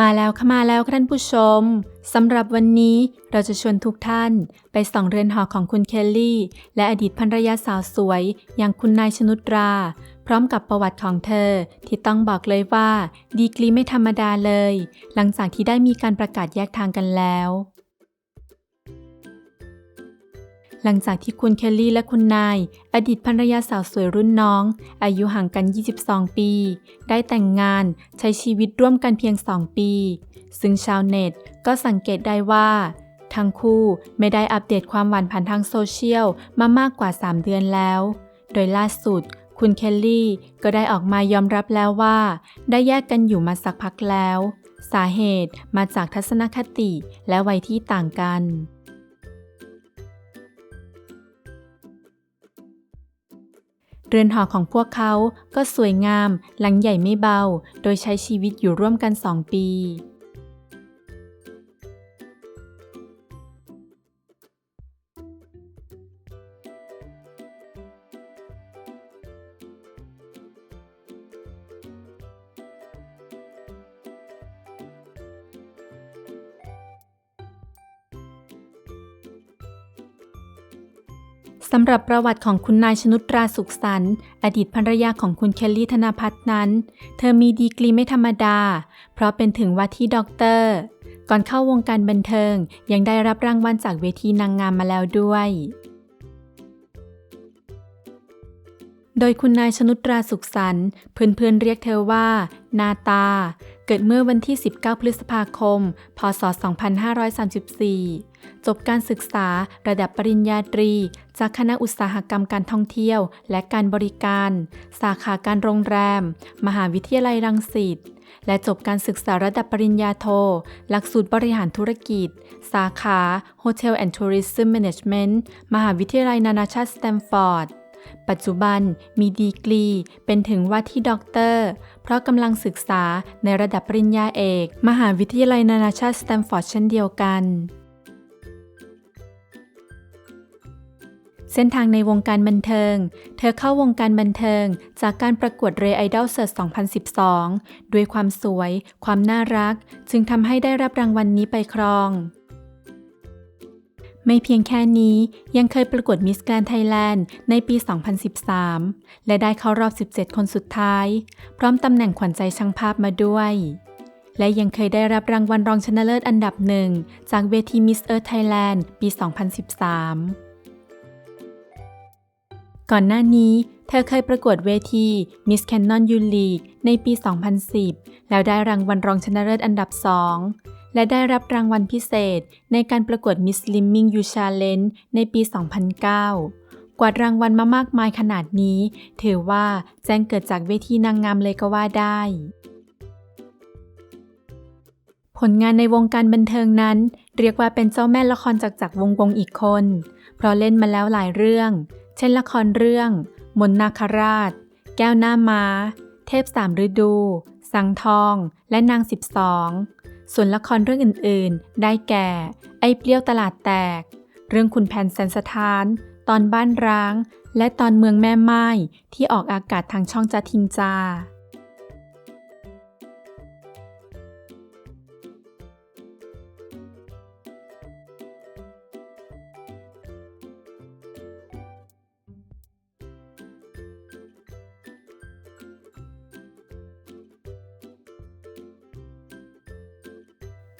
มาแล้วค่ะมาแล้วท่านผู้ชมสำหรับวันนี้เราจะชวนทุกท่านไปส่องเรือนหอของคุณเคลลี่ และอดีตภรรยาสาวสวย อย่างคุณนายชนุตรา พร้อมกับประวัติของเธอ ที่ต้องบอกเลยว่า ดีกรีไม่ธรรมดาเลย หลังจากที่ได้มีการประกาศแยกทางกันแล้ว หลังจากที่คุณเคลลี่และคุณนาย อดีตภรรยาสาวสวยรุ่นน้อง อายุห่างกัน 22 ปี ได้แต่งงานใช้ชีวิตร่วมกันเพียง 2 ปี ซึ่งชาวเน็ตก็สังเกตได้ว่า ทั้งคู่ไม่ได้อัปเดตความหวานผ่านทางโซเชียลมามากกว่า 3 เดือนแล้ว โดยล่าสุด คุณเคลลี่ก็ได้ออกมายอมรับแล้วว่า ได้แยกกันอยู่มาสักพักแล้ว สาเหตุมาจากทัศนคติและวัยที่ต่างกัน เรือนหอของพวกเขาก็สวยงาม หลังใหญ่ไม่เบา โดยใช้ชีวิตอยู่ร่วมกันสองปี สำหรับประวัติของคุณนายชนุตราสุขสันต์อดีตภรรยาของคุณเคลลี่ธนาพัฒน์นั้น เธอมีดีกรีไม่ธรรมดา เพราะเป็นถึงว่าที่ด็อกเตอร์ ก่อนเข้าวงการบันเทิงยังได้รับรางวัลจากเวทีนางงามมาแล้วด้วย โดยคุณนายชนุตราสุขสันต์เพื่อนๆเรียกเธอว่า นาตา เกิดเมื่อวันที่ 19 พฤษภาคม พศ 2534 จบการศึกษาระดับปริญญาตรี จากคณะอุตสาหกรรมการท่องเที่ยว และการบริการ สาขาการโรงแรม มหาวิทยาลัยรังสิตและจบการศึกษาระดับปริญญาโท หลักสูตรบริหารธุรกิจ สาขา Hotel and Tourism Management มหาวิทยาลัยนานาชาติสแตมฟอร์ด ปัจจุบันมีดีกรีเป็นถึงว่าที่ด็อกเตอร์ เพราะกำลังศึกษาในระดับปริญญาเอก มหาวิทยาลัยนานาชาติสแตมฟอร์ดเช่นเดียวกัน เส้นทางในวงการบันเทิง เธอเข้าวงการบันเทิง จากการประกวดเรไอดอลเซิร์2012 ด้วยความสวย ความน่ารัก จึงทำให้ได้รับรางวัลนนี้ไปครอง ไม่เพียงแค่นี้ยังเคยประกวดมิสแกรนไทยแลนด์ในปี 2013 และได้เข้ารอบ 17 คนสุดท้าย พร้อมตำแหน่งขวัญใจช่างภาพมาด้วย และยังเคยได้รับรางวัลรองชนะเลิศอันดับหนึ่ง จากเวที Miss Earth Thailand ปี 2013 ก่อนหน้านี้เธอเคยประกวดเวที Miss Canon U League ในปี 2010 แล้วได้รางวัลรองชนะเลิศอันดับ2 และได้รับรางวัลพิเศษ ในการประกวด Miss Slimming U Challenge ในปี 2009 กวาดรางวัลมามากมายขนาดนี้ ถือว่าแจ้งเกิดจากเวทีนางงามเลยก็ว่าได้ ผลงานในวงการบันเทิงนั้น เรียกว่าเป็นเจ้าแม่ละครจากจากวงวงอีกคน เพราะเล่นมาแล้วหลายเรื่อง เช่นละครเรื่อง มนต์นาคราช แก้วหน้าม้า เทพสามฤดู สังทอง และนางสิบสอง ส่วนละครเรื่องอื่นๆ ได้แก่ ไอ้เปรี้ยวตลาดแตก เรื่องคุณแผนแสนสถาน ตอนบ้านร้าง และตอนเมืองแม่ไม้ที่ออกอากาศทางช่องจาทิงจา